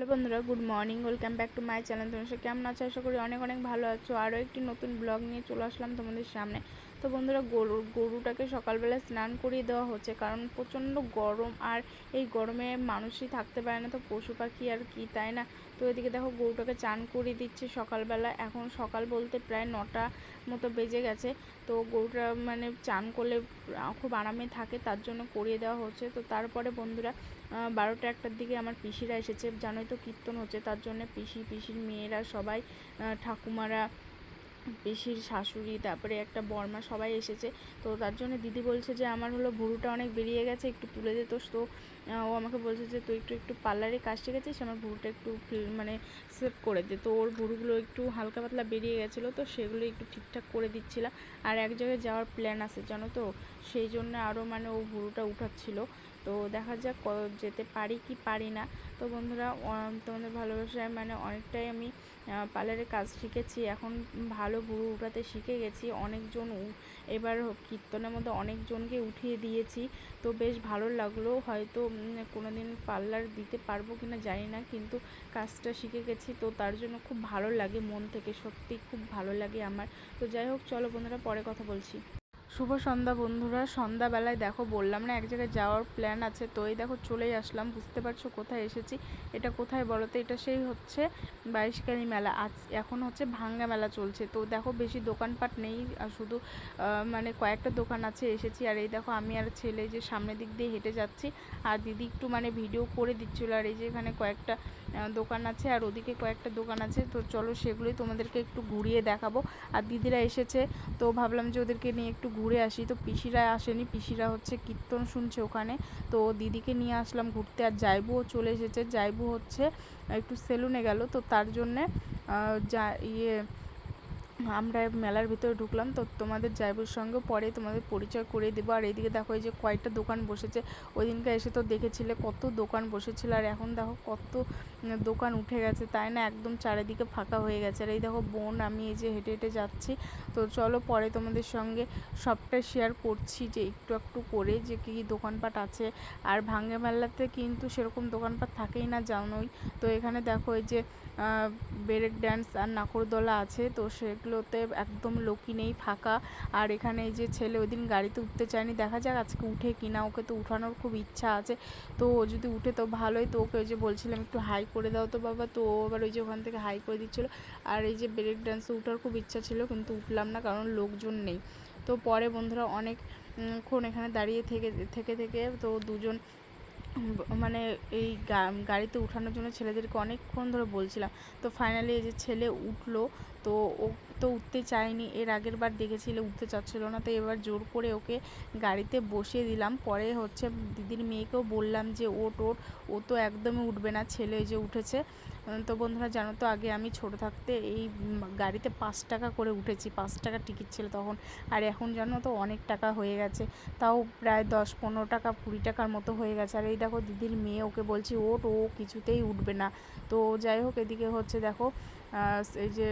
Hello বন্ধুরা, good morning, welcome back to my channel. তোমার সাথে কেমন আছো? আশা করি অনেক অনেক ভালো আছো। আরও একটি নতুন ব্লগ নিয়ে চলে আসলাম তোমাদের সামনে। তো বন্ধুরা, গরু, গরুটাকে সকালবেলা স্নান করিয়ে দেওয়া হচ্ছে কারণ প্রচণ্ড গরম আর এই গরমে মানুষই থাকতে পারে না। তো পশু পাখি আর কি, তাই না? তো এদিকে দেখো গরুটাকে চান করিয়ে দিচ্ছে সকালবেলা। এখন সকাল বলতে প্রায় নটা মতো বেজে গেছে। তো গরুটা মানে চান করলে খুব আরামে থাকে, তার জন্য করিয়ে দেওয়া হচ্ছে। তো তারপরে বন্ধুরা বারোটা একটার দিকে আমার পিসিরা এসেছে। জানোই তো কীর্তন হচ্ছে, তার জন্য পিসি, পিসির মেয়েরা সবাই ঠাকুমারা, পিসির শাশুড়ি, তারপরে একটা বর্মা সবাই এসেছে। তো তার জন্য দিদি বলছে যে, আমার হলো ভুরুটা অনেক বেরিয়ে গেছে, একটু তুলে দে তো তো ও আমাকে বলছে যে তুই একটু একটু পার্লারে কাজ শিখেছিস, আমার ভুরুটা একটু মানে সেট করে দে। তো ওর ভুরুগুলো একটু হালকা পাতলা বেরিয়ে গেছিল, তো সেগুলো একটু ঠিকঠাক করে দিচ্ছিলাম আর এক জায়গায় যাওয়ার প্ল্যান আছে, জানো তো? সেই জন্য আরও মানে ও ভুরুটা উঠাচ্ছিলো। তো দেখা যাক যেতে পারি কি পারি না। তো বন্ধুরা তোমাদের ভালোবাসায় মানে অনেকটাই আমি পার্লারের কাজ শিখেছি, এখন ভালো বুড়ো উঠাতে শিখে গেছি, অনেকজন এবার কীর্তনের মধ্যে অনেকজনকে উঠিয়ে দিয়েছি, তো বেশ ভালো লাগল, হয়তো কোনো দিন পার্লার দিতে পারব কি না জানি না, কিন্তু কাজটা শিখে গেছি, তো তার জন্য খুব ভালো লাগে, মন থেকে সত্যি খুব ভালো লাগে আমার, তো যাই হোক, চলো বন্ধুরা, পরে কথা বলছি। শুভ সন্ধ্যা বন্ধুরা, সন্ধ্যাবেলায় দেখো বললাম না, এক জায়গায় যাওয়ার প্ল্যান আছে। তো এই দেখো চলেই আসলাম, বুঝতে পারছ কোথায় এসেছি? এটা কোথায় বলো তো? এটা সেই হচ্ছে বাইশকালী মেলা। আজ এখন হচ্ছে ভাঙ্গা মেলা চলছে। তো দেখো বেশি দোকানপাট নেই, আর শুধু মানে কয়েকটা দোকান আছে, এসেছি। আর এই দেখো আমি আর ছেলে যে সামনের দিক দিয়ে হেঁটে যাচ্ছি, আর দিদি একটু মানে ভিডিও করে দিচ্ছিল। আর এই যে এখানে কয়েকটা দোকান আছে, আর ওদিকে কয়েকটা দোকান আছে। তো চলো সেগুলোই তোমাদেরকে একটু ঘুরিয়ে দেখাবো। আর দিদিরা এসেছে, তো ভাবলাম যে ওদেরকে নিয়ে একটু ঘুরে আসি। তো পিসিরা আসেনি, পিসিরা হচ্ছে কীর্তন শুনছে ওখানে। তো দিদিকে নিয়ে আসলাম ঘুরতে আর জাইবুও চলে এসেছে। জাইবু হচ্ছে একটু সেলুনে গেল, তো তার জন্যে যা ইয়ে আমরা মেলার ভিতরে ঢুকলাম, তো তোমাদের জাইবুর সঙ্গে। পরে তোমাদের পরিচয় করে দেবো। আর এইদিকে দেখো, এই যে কয়েকটা দোকান বসেছে। ওই দিনকে এসে তো দেখেছিলে কত দোকান বসেছিল। আর এখন দেখো কত দোকান উঠে গেছে, তাই না? একদম চারিদিকে ফাঁকা হয়ে গেছে। আর এই দেখো বোন, আমি এই যে হেঁটে হেঁটে যাচ্ছি। তো চলো পরে তোমাদের সঙ্গে সবটাই শেয়ার করছি যে একটু একটু করে যে কী দোকানপাট আছে। আর ভাঙ্গে মেলাতে কিন্তু সেরকম দোকানপাট থাকেই না জানোই। তো এখানে দেখো এই যে ব্রেক ড্যান্স আর নাকরদোলা আছে। তো সেগুলোতে একদম লোকই নেই, ফাঁকা। আর এখানে এই যে ছেলে ওই দিন গাড়িতে উঠতে চায়নি, দেখা যাক আজকে উঠে কিনা ওকে তো উঠানোর খুব ইচ্ছা আছে। তো ও যদি উঠে তো ভালোই, তো ওকে ওই যে বলছিলাম একটু হাই করে দাও তো বাবা, তো ও আবার ওই যে ওখান থেকে হাই করে দিচ্ছিল। আর এই যে ব্রেক ড্যান্সে উঠার খুব ইচ্ছা ছিল, কিন্তু উঠলাম না, কারণ লোকজন নেই। তো পরে বন্ধুরা অনেকক্ষণ এখানে দাঁড়িয়ে থেকে থেকে থেকে তো দুজন মানে এই গাড়িতে উঠানোর জন্য ছেলেদেরকে অনেকক্ষণ ধরে বলছিলাম। তো ফাইনালি এই যে ছেলে উঠল, তো ও তো উঠতে চায়নি। এর আগের বার দেখেছিলে, উঠতে চাচ্ছিলো না, তো এবার জোর করে ওকে গাড়িতে বসিয়ে দিলাম। পরে হচ্ছে দিদির মেয়েকেও বললাম যে ওট ওট ও তো একদমই উঠবে না, ছেলে যে উঠেছে। তো বন্ধুরা, জানো তো, আগে আমি ছোট থাকতে এই গাড়িতে পাঁচ টাকা করে উঠেছি, পাঁচ টাকা টিকিট ছিল তখন। আর এখন জানো তো, অনেক টাকা হয়ে গেছে। তাও প্রায় দশ, পনেরো টাকা, কুড়ি টাকার মতো হয়ে গেছে। আর এই দেখো, দিদির মেয়ে ওকে বলছি ওট ও কিছুতেই উঠবে না। তো যাই হোক, এদিকে হচ্ছে দেখো এই যে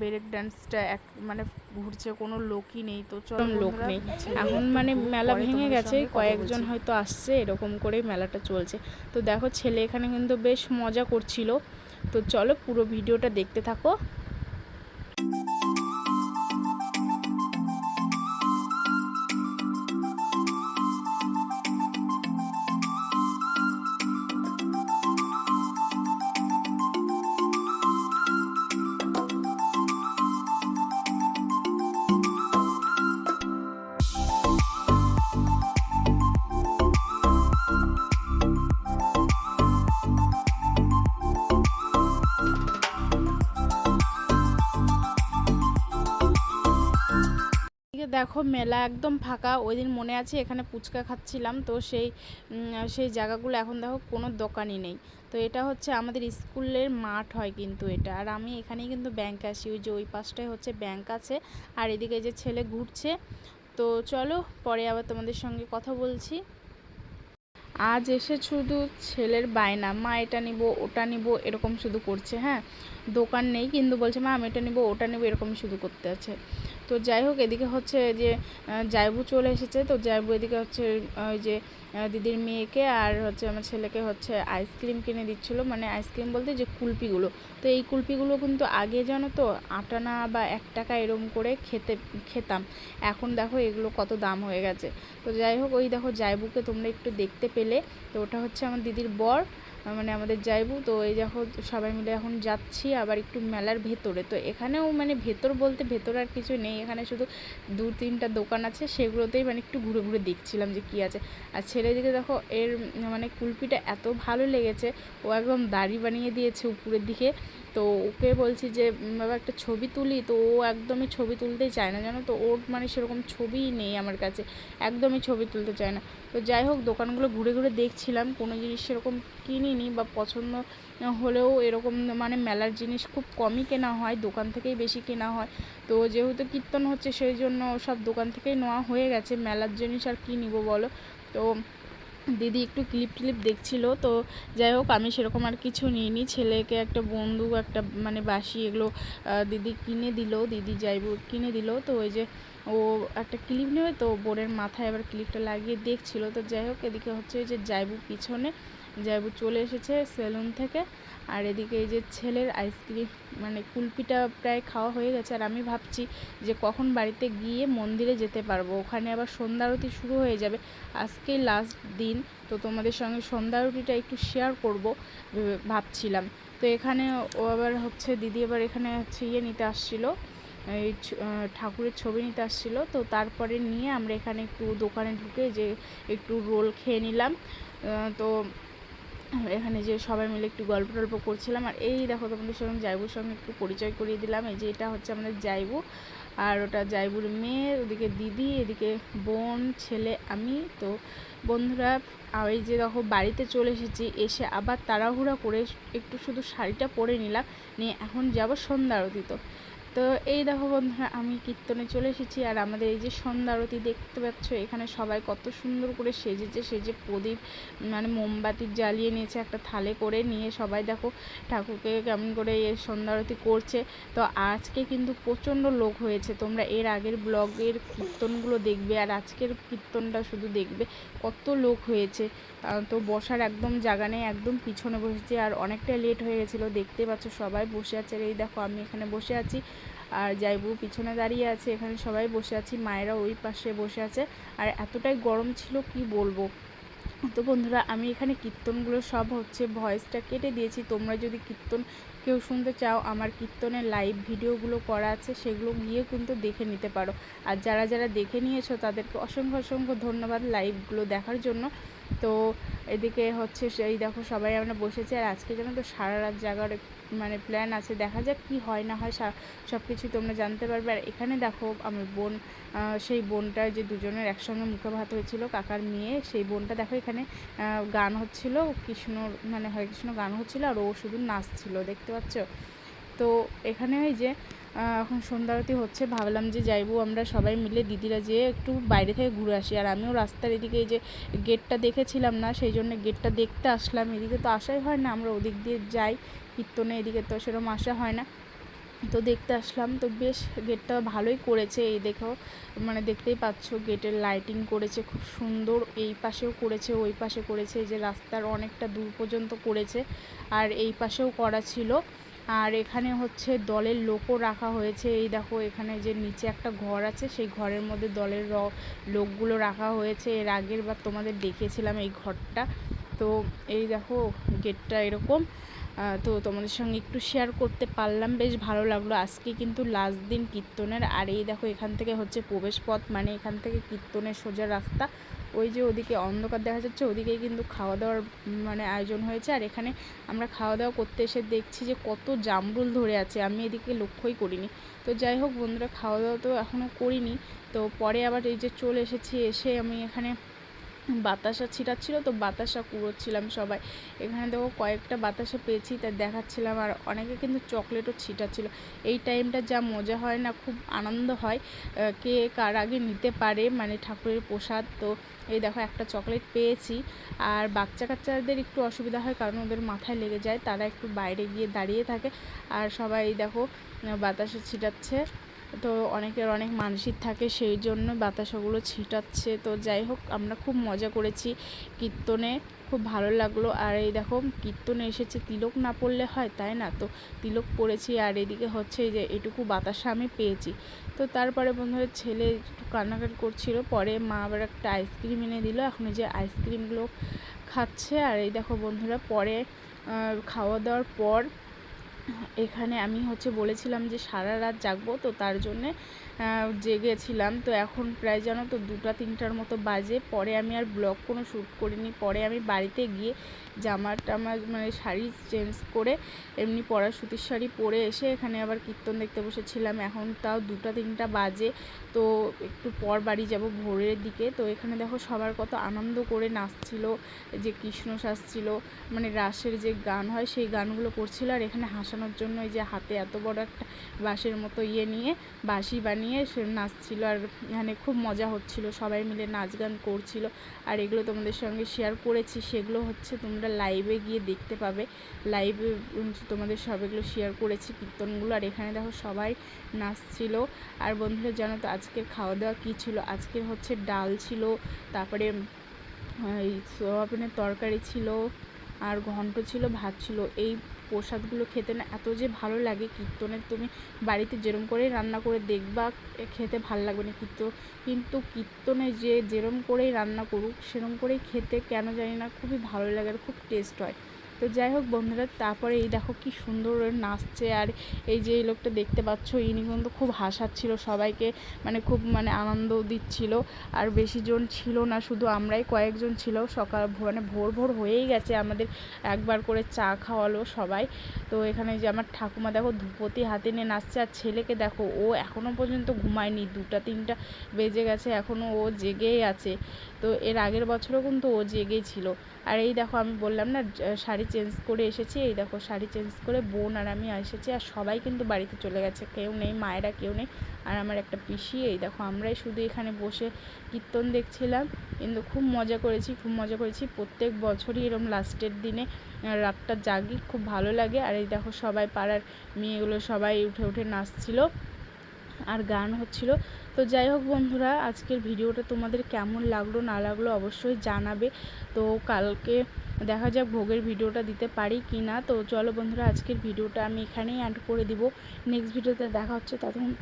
ব্রেক ডান্সটা এক মানে ঘুরছে কোনো লোকই নেই তো চল লোক নেই। এখন মানে মেলা ভেঙে গেছে কয়েকজন হয়তো আসছে এরকম করেই মেলাটা চলছে। তো দেখো ছেলে এখানে কিন্তু বেশ মজা করছিল। তো চলো পুরো ভিডিওটা দেখতে থাকো। দেখো মেলা একদম ফাঁকা ওই দিন মনে আছে এখানে ফুচকা খাচ্ছিলাম, তো সেই সেই জায়গাগুলো এখন দেখো কোনো দোকানই নেই। তো এটা হচ্ছে আমাদের স্কুলের মাঠ হয় কিন্তু এটা, আর আমি এখানেই কিন্তু ব্যাংক আসি, ওই যে ওই পাশটায় হচ্ছে ব্যাংক আছে, আর এদিকে যে ছেলে ঘুরছে। তো চলো পরে আবার তোমাদের সঙ্গে কথা বলছি। আজ এসে শুধু ছেলের বায়না, মা এটা নিব, ওটা নিব, এরকম শুধু করছে হ্যাঁ? দোকান নেই, কিন্তু বলছে, মা, আমি এটা নিব, ওটা নিব, এরকম শুধু করতে আছে। তো যাই হোক, এদিকে হচ্ছে যে জাইবু চলে এসেছে। তো জাইবু এদিকে হচ্ছে ওই যে দিদির মেয়েকে আর হচ্ছে আমার ছেলেকে হচ্ছে আইসক্রিম কিনে দিচ্ছিল। মানে আইসক্রিম বলতে যে কুলপিগুলো। তো এই কুলপিগুলো কিন্তু আগে জানো তো, আটানা বা এক টাকা এরম করে খেতে, খেতাম। এখন দেখো এগুলো কত দাম হয়ে গেছে। তো যাই হোক, ওই দেখো জাইবুকে তোমরা একটু দেখতে পেলে। তো ওটা হচ্ছে আমার দিদির বর। মানে আমাদের যাইবু। তো এই যখন সবাই মিলে এখন যাচ্ছি, আবার একটু মেলার ভেতরে। তো এখানেও মানে ভেতর বলতে ভেতর আর কিছু নেই। এখানে শুধু দু, তিনটা দোকান আছে, সেগুলোতেই মানে একটু ঘুরে ঘুরে দেখছিলাম যে কি আছে। আর ছেলেদিকে দেখো, এর মানে কুলপিটা এত ভালো লেগেছে, ও একদম দাড়ি বানিয়ে দিয়েছে উপরের দিকে। তো ওকে বলছি যে বাবা একটা ছবি তুলি। তো ও একদমই ছবি তুলতেই চায় না, জানো তো? ওর মানে সেরকম ছবিই নেই আমার কাছে, একদমই ছবি তুলতে চায় না। তো যাই হোক, দোকানগুলো ঘুরে ঘুরে দেখছিলাম, কোনো জিনিস সেরকম কিনিনি বা পছন্দ হলেও এরকম মানে মেলার জিনিস খুব কমই কেনা হয়, দোকান থেকেই বেশি কেনা হয়। তো যেহেতু কীর্তন হচ্ছে, সেই জন্য সব দোকান থেকেই নেওয়া হয়ে গেছে, মেলার জিনিস আর কী নিব বলো? তো দিদি একটু ক্লিপ ক্লিপ দেখছিল, তো যাই হোক আমি সেরকম আর কিছু নিইনি। ছেলেকে একটা বন্ধু একটা মানে বাসি এগুলো দিদি কিনে দিল, দিদি যাইব কিনে দিল। তো ওই যে ও একটা ক্লিপ নেবে, তো বোনের মাথায় এবার ক্লিপটা লাগিয়ে দেখছিল। তো যাই হোক এদিকে হচ্ছে ওই যে যাইবু পিছনে। যাইবু চলে এসেছে সেলুন থেকে। আর এদিকে এই যে ছেলের আইসক্রিম মানে কুলপিটা প্রায় খাওয়া হয়ে গেছে। আর আমি ভাবছি যে কখন বাড়িতে গিয়ে মন্দিরে যেতে পারব। ওখানে আবার সন্ধ্যা আরতি শুরু হয়ে যাবে। আজকেই লাস্ট দিন, তো তোমাদের সঙ্গে সন্ধ্যা আরতিটা একটু শেয়ার করব ভাবছিলাম। তো এখানে ও আবার হচ্ছে, দিদি আবার এখানে হচ্ছে ইয়ে নিতে আসছিল। এই ঠাকুরের ছবি নিতে আসছিল। তো তারপরে নিয়ে আমরা এখানে একটু দোকানে ঢুকে যে একটু রোল খেয়ে নিলাম। তো এখানে যে সবাই মিলে একটু গল্প টল্প করছিলাম, আর এই দেখো তোমাদের সঙ্গে জাইবুর সঙ্গে একটু পরিচয় করিয়ে দিলাম। এই যে এটা হচ্ছে আমাদের জাইবু, আর ওটা জাইবুর মেয়ে, ওদিকে দিদি, এদিকে বোন, ছেলে, আমি। তো বন্ধুরা এই যে দেখো বাড়িতে চলে এসেছি, এসে আবার তাড়াহুড়া করে একটু শুধু শাড়িটা পরে নিলাম, নিয়ে এখন যাব সন্ধ্যা আরতি তো। তো এই দেখো বন্ধুরা, আমি কীর্তনে চলে এসেছি আর আমাদের এই যে সন্ধ্যা আরতি দেখতে পাচ্ছ, এখানে সবাই কত সুন্দর করে সেজেছে, সেজে প্রদীপ মানে মোমবাতি জ্বালিয়ে নিয়েছে, একটা থালে করে নিয়ে সবাই দেখো ঠাকুরকে কেমন করে সন্ধ্যা আরতি করছে। তো আজকে কিন্তু প্রচণ্ড লোক হয়েছে, তোমরা এর আগের ব্লগের কীর্তনগুলো দেখবে আর আজকের কীর্তনটা শুধু দেখবে, কত লোক হয়েছে। তো বসার একদম জায়গা নেই, একদম পিছনে বসেছে আর অনেকটা লেট হয়ে গেছিল, দেখতে পাচ্ছ সবাই বসে আছে। আর এই দেখো আমি এখানে বসে আছি আর জাইবু পিছনে দাঁড়িয়ে আছে, এখানে সবাই বসে আছি, মায়েরা ওই পাশে বসে আছে। আর এতটাই গরম ছিল, কি বলব? তো বন্ধুরা, আমি এখানে কীর্তনগুলো সব হচ্ছে ভয়েসটা কেটে দিয়েছি, তোমরা যদি কীর্তন কেউ শুনতে চাও, আমার কীর্তনের লাইভ ভিডিওগুলো করা আছে, সেগুলো গিয়ে কিন্তু দেখে নিতে পারো। আর যারা যারা দেখে নিয়েছো, তাদেরকে অসংখ্য অসংখ্য ধন্যবাদ লাইভগুলো দেখার জন্য। তো এদিকে হচ্ছে সেই দেখো সবাই আমরা বসেছি, আর আজকে যেন তো সারা রাত জাগার মানে প্ল্যান আছে, দেখা যাক কি হয় না হয় সব কিছু তোমরা জানতে পারবে। আর এখানে দেখো আমার বোন সেই বোনটা যে দুজনের একসঙ্গে মুখে ভাত হয়েছিল, কাকার মেয়ে, সেই বোনটা দেখো এখানে গান হচ্ছিল কৃষ্ণ মানে হরে কৃষ্ণ গান হচ্ছিল, আর ও শুধু নাচছিল, দেখতে পাচ্ছ? তো এখানে ওই যে এখন সন্ধ্যা আরতি হচ্ছে, ভাবলাম যে যাইবো আমরা সবাই মিলে দিদিরা যেয়ে একটু বাইরে থেকে ঘুরে আসি। আর আমিও রাস্তার এদিকে এই যে গেটটা দেখেছিলাম না, সেই জন্য গেটটা দেখতে আসলাম। এদিকে তো আসাই হয় না আমরা ওদিক দিয়ে যাই, কীর্তনে এদিকে তো সেরকম আসা হয় না। তো দেখতে আসলাম, তো বেশ গেটটা ভালোই করেছে এই দেখো। মানে দেখতেই পাচ্ছ গেটের লাইটিং করেছে, খুব সুন্দর। এই পাশেও করেছে, ওই পাশে করেছে, এই যে রাস্তার অনেকটা দূর পর্যন্ত করেছে। আর এই পাশেও করা ছিল। আর এখানে হচ্ছে দলের লোকও রাখা হয়েছে। এই দেখো এখানে যে নিচে একটা ঘর আছে, সেই ঘরের মধ্যে দলের লোকগুলো রাখা হয়েছে। এর আগের বার তোমাদের দেখিয়েছিলাম এই ঘরটা। তো এই দেখো গেটটা এরকম। তো তোমাদের সঙ্গে একটু শেয়ার করতে পারলাম। বেশ ভালো লাগল। আজকে কিন্তু লাস্ট দিন কীর্তনের। আর এই দেখো, এখান থেকে হচ্ছে প্রবেশ পথ মানে এখান থেকে কীর্তনের সোজা রাস্তা। ওই যে ওদিকে অন্ধকার দেখা যাচ্ছে ওদিকেই কিন্তু খাওয়া দাওয়ার মানে আয়োজন হয়েছে। আর এখানে আমরা খাওয়া দাওয়া করতে এসে দেখছি যে কত জামরুল ধরে আছে। আমি এদিকে লক্ষ্যই করিনি। তো যাই হোক বন্ধুরা খাওয়া দাওয়া তো এখনও করিনি। তো পরে আবার এই যে চলে এসেছি, এসে আমি এখানে বাতাসা ছিটাচ্ছিল, তো বাতাসা কুড়োচ্ছিলাম সবাই। এখানে দেখো কয়েকটা বাতাসা পেয়েছি তাই দেখাচ্ছিলাম, আর অনেকে কিন্তু চকলেটও ছিটাচ্ছিল। এই টাইমটা যা মজা হয় না, খুব আনন্দ হয় কে কার আগে নিতে পারে মানে ঠাকুরের প্রসাদ। তো এই দেখো একটা চকলেট পেয়েছি, আর বাচ্চা কাচ্চাদের একটু অসুবিধা হয়, কারণ ওদের মাথায় লেগে যায়, তারা একটু বাইরে গিয়ে দাঁড়িয়ে থাকে। আর সবাই দেখো বাতাসা ছিটাচ্ছে। তো অনেকের অনেক মানসিক থাকে, সেই জন্য বাতাসাগুলো ছিটাচ্ছে। তো যাই হোক, আমরা খুব মজা করেছি কীর্তনে, খুব ভালো লাগল। আর এই দেখো, কীর্তনে এসেছে, তিলক না পড়লে হয়, তাই না? তো তিলক পড়েছি, আর এদিকে হচ্ছে যে এটুকু বাতাসা আমি পেয়েছি। তো তারপরে বন্ধুরা, ছেলে একটু কান্নাকাটি করছিল, পরে মা আবার একটা আইসক্রিম এনে দিল। এখন যে আইসক্রিমগুলো খাচ্ছে। আর এই দেখো বন্ধুরা, পরে খাওয়া দাওয়ার পর এখানে আমি হচ্ছে বলেছিলাম যে সারা রাত জাগবো, তো তার জন্যে জেগেছিলাম। তো এখন প্রায় জানো তো দুটা তিনটার মতো বাজে। পরে আমি আর ব্লগ কোনো শ্যুট করিনি। পরে আমি বাড়িতে গিয়ে জামা টামা মানে শাড়ি চেঞ্জ করে এমনি পরা সুতির শাড়ি পরে এসে এখানে আবার কীর্তন দেখতে বসেছিলাম। এখন তাও দুটা, তিনটা বাজে। তো একটু পর বাড়ি যাব ভোরের দিকে। তো এখানে দেখো সবার কত আনন্দ করে নাচছিল, যে কৃষ্ণ সাজছিল মানে রাসের যে গান হয় সেই গানগুলো করছিল। আর এখানে হাসানোর জন্য এই যে হাতে এত বড় একটা বাঁশের মতো ইয়ে নিয়ে বাঁশি বানিয়ে সে নাচছিল। আর এখানে খুব মজা হচ্ছিল। সবাই মিলে নাচ গান করছিল। আর এগুলো তোমাদের সঙ্গে শেয়ার করেছি। সেগুলো হচ্ছে তোমরা লাইভে গিয়ে দেখতে পাবে। লাইভে তোমাদের সব এগুলো শেয়ার করেছি কীর্তনগুলো। আর এখানে দেখো সবাই নাচছিল। আর বন্ধুরা, জানো তো আজকের খাওয়া দাওয়া কী ছিল? আজকের হচ্ছে ডাল ছিল, তারপরে সোয়াবিনের তরকারি ছিল, আর ঘন্ট ছিল, ভাত ছিল। এই প্রসাদগুলো খেতে না এত যে ভালো লাগে কীর্তনের, তুমি বাড়িতে যেরম করেই রান্না করে দেখবা খেতে ভালো লাগবে না কীর্তন কিন্তু কীর্তনে যে যেরম করেই রান্না করুক, সেরম করেই খেতে কেন জানি না খুবই ভালো লাগে আর খুব টেস্ট হয়। তো যাই হোক বন্ধুরা, তারপরে এই দেখো কি সুন্দর নাচছে আর এই যে এই লোকটা দেখতে পাচ্ছ, ইনি কিন্তু খুব হাসাচ্ছিল সবাইকে মানে খুব মানে আনন্দ দিচ্ছিল। আর বেশি জন ছিল না, শুধু আমরাই কয়েকজন ছিল, সকাল মানে ভোর ভোর হয়েই গেছে আমাদের, একবার করে চা খাওয়ালো সবাই। তো এখানে যে আমার ঠাকুমা দেখো ধূপতি হাতে নিয়ে নাচছে, আর ছেলেকে দেখো ও এখনও পর্যন্ত ঘুমায়নি, দুটা তিনটা বেজে গেছে এখনও ও জেগেই আছে। তো এর আগের বছরও কিন্তু ও জেগেই ছিল। আর এই দেখো আমি বললাম না শাড়ি চেঞ্জ করে এসেছি। এই দেখো, শাড়ি চেঞ্জ করে বোন আর আমি এসেছি। আর সবাই কিন্তু বাড়িতে চলে গেছে। কেউ নেই, মায়েরা কেউ নেই। আর আমার একটা পিসি, এই দেখো, আমরাই শুধু এখানে বসে কীর্তন দেখছিলাম। কিন্তু খুব মজা করেছি, খুব মজা করেছি। প্রত্যেক বছরই এরম লাস্টের দিনে রাতটা জাগি, খুব ভালো লাগে। আর এই দেখো, সবাই পাড়ার মেয়েগুলো সবাই উঠে উঠে নাচছিল। আর গান হচ্ছিল। তো যাই হোক বন্ধুরা, আজকের ভিডিওটা তোমাদের কেমন লাগল না লাগল অবশ্যই জানাবে। তো কালকে দেখা যাক ভোগের ভিডিওটা দিতে পারি কি না। তো চলো বন্ধুরা, আজকের ভিডিওটা আমি এখানেই অ্যাড করে দিব। নেক্সট ভিডিওতে দেখা হচ্ছে, ততক্ষণ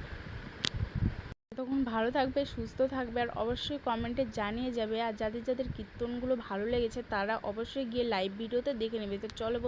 ততক্ষণ ভালো থাকবে, সুস্থ থাকবে আর অবশ্যই কমেন্টে জানিয়ে যাবে। আর যাদের যাদের কীর্তনগুলো ভালো লেগেছে, তারা অবশ্যই গিয়ে লাইভ ভিডিওতে দেখে নেবে। তো চলো